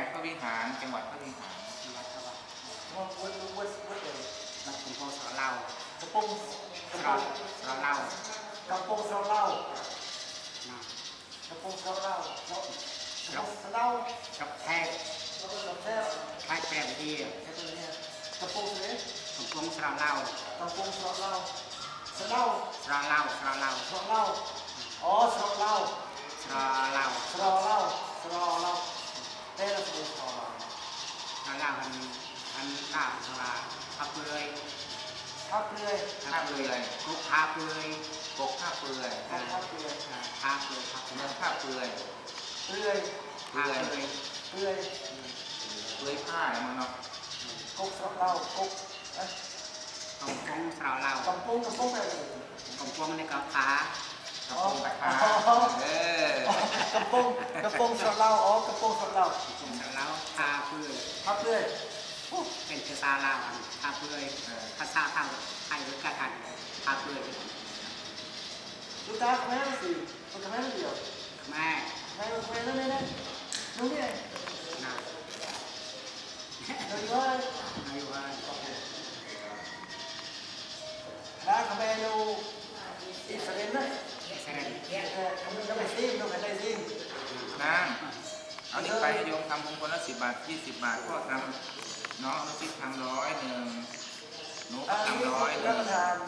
งพระวิหารจังหวัดพระวิหารที่วัดครับวัดวัดวัดวัดเลยนะผมพอสอนเรากะปงสอนเรากะปงสอนเรากะปงสอนเราสอนเราสับแทบสับแทบคล้แปลงเดียะปงเลยกะปงสอนเรากะปงสอนเราสอนเราสอนเราสอนเราสอนเราอ๋อสอนเราสอนเราสอ Tháp Lươi ท่าเปลือยกุกพาเปลือยปกท่าเปลือย Tháp Tháp Lươi พาเปลือยพาเปลืเมืออยงท่าเปลือย Lươi พาเปลือย Lươi เปลือยผ้าเนี่ยมันเนาะ Cốc Salau Cốc ผมพงสอนเล่า Kampong Kampong này ผมพงในกับพากระโปรงตะขาเออ Kampong Kampong Salau Oh Kampong Salau ผมสอนเล่าพาเปลือย Tháp Lươi เป็นภาษาลาวอันพาเปลือยเออภาษาไทยไทยหรือกะกันพาเปลือย Chúng ta có mấy gì? Có mấy điều? แม่ Này, này, này, này, này. Đúng vậy. นะ Rồi thôi. อายุว่า Đã có mấy đâu ít phải đến đấy. เสด็จ Ờ, Không nó phải xin, đâu phải đây xin. นาง เอานี่ไปให้โยมทำบุญคนละสิบบาทยี่สิบบาทก็ทำน้องอนุชิตทำร้อยหนึ่งหนูก็ทำร้อยหนึ่ง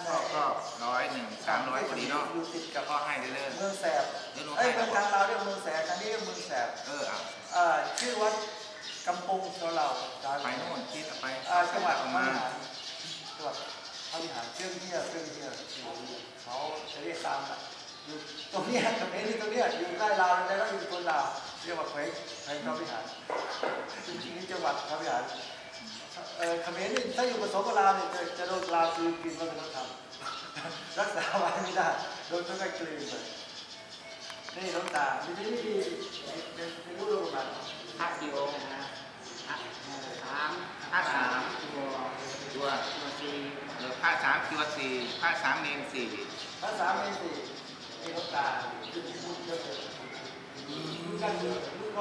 ก็ก็ร้อยหนึ่งสามร้อยพอดีเนาะอยู่ติดกับก็ให้ได้เลยเมืองแสบเอ้ยเมืองทางเราเรียกเมืองแสบทางนี้เรียกเมืองแสบเออเอาเอ่อชื่อวัดกำปงโซเหล่าดาวไปโน่นคิดเอาไปอ่าจังหวัดอพอกระมาวิหารจังหวัดพระวิหารเครื่องเที่ยวเครื่องเที่ยวเขาจะเรียกตามอะอยู่ตรงเนี้ยตรงนี้ตรงเนี้ยอยู่ใกล้ลาวแล้วก็อยู่คนลาว เรียกว่าแขวงแขวงพระวิหารจริงๆนี่จังหวัดพระวิหารเออเขมรนี่ถ้าอยู่ผสมกับลาวเนี่ยจะจะโดนลาวคืนกินวัฒนธรรมรักษาไว้ไม่ได้โดนค่อยๆกลืนไปนี่หลวงตามีที่นี่ไม่รู้เรื่องมันพระดิโอนะพระสามผ้าสามตัวตัวตัวสี่เออผ้าสามตัวสี่ผ้าสามเนนสี่ภาษามเมสีเอกตาคือที่พูดเยอะเลย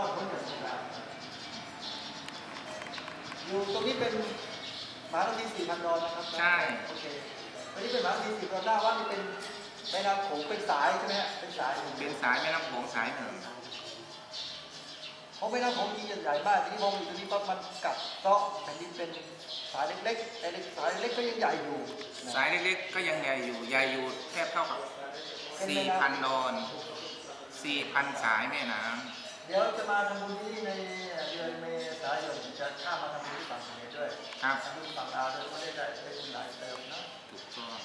อดพ้นจากสงครามอยู่ตรงนี้เป็นมหาวิทยาลัยสี่พันดอนนะครับใช่ โอเคตรงนี้เป็นมหาวิทยาลัยสี่พันดอนหน้าวัดนี่เป็นแม่น้ำโขงเป็นสายใช่ไหมฮะเป็นสายเป็นสายแม่น้ำโขงสายหนึ่งของแม่น้ำโขงจริงใหญ่มากทีนี้มองอยู่ตรงนี้ปั๊บมันกัดเซาะแผ่นดินเป็นสายเล็กๆแต่เล็กสายเล็กก็ยังใหญ่อยู่นะสายเล็กๆก็ยังใหญ่อยู่ใหญ่อยู่แทบเท่ากับสี่พันดอน สี่พันสายแม่น้เดี๋ยวจะมาทำบุญที่นี่ในเดือนเมษายนจะข้ามมาทำบุญที่ฝั่งเขมรด้วยำครับทำบุญฝั่งลาวด้วยก็ได้ได้ได้บุญหลายเติมนะถูกต้อง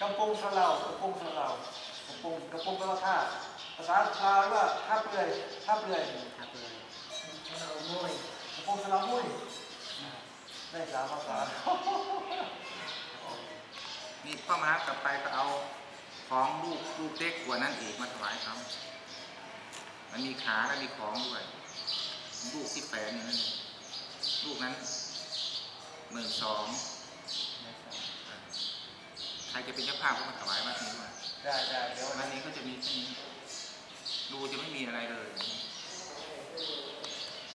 กำปงสะเหลากำปงสะเหลากำปงกำปงแปลว่าท่าภาษาลาวเรียกว่าท่าเปลือยท่าเปลือยพาเปลือยกำปงสะเหลามุ้ยได้สามภาษานี่พ่อมหากลับไปก็เอา ของลูกลูกเล็กกว่านั้นอีกมาถวายเขามันมีขาและมีของด้วย ลูกที่แฝงอยู่นั่นลูกนั้นหมื่นสองใครจะเป็นเจ้าภาพก็มาถวายวัดนี้ด้วยได้ได้เดี๋ยววัดนี้ก็จะมีแค่นี้ดูจะไม่มีอะไรเลยเ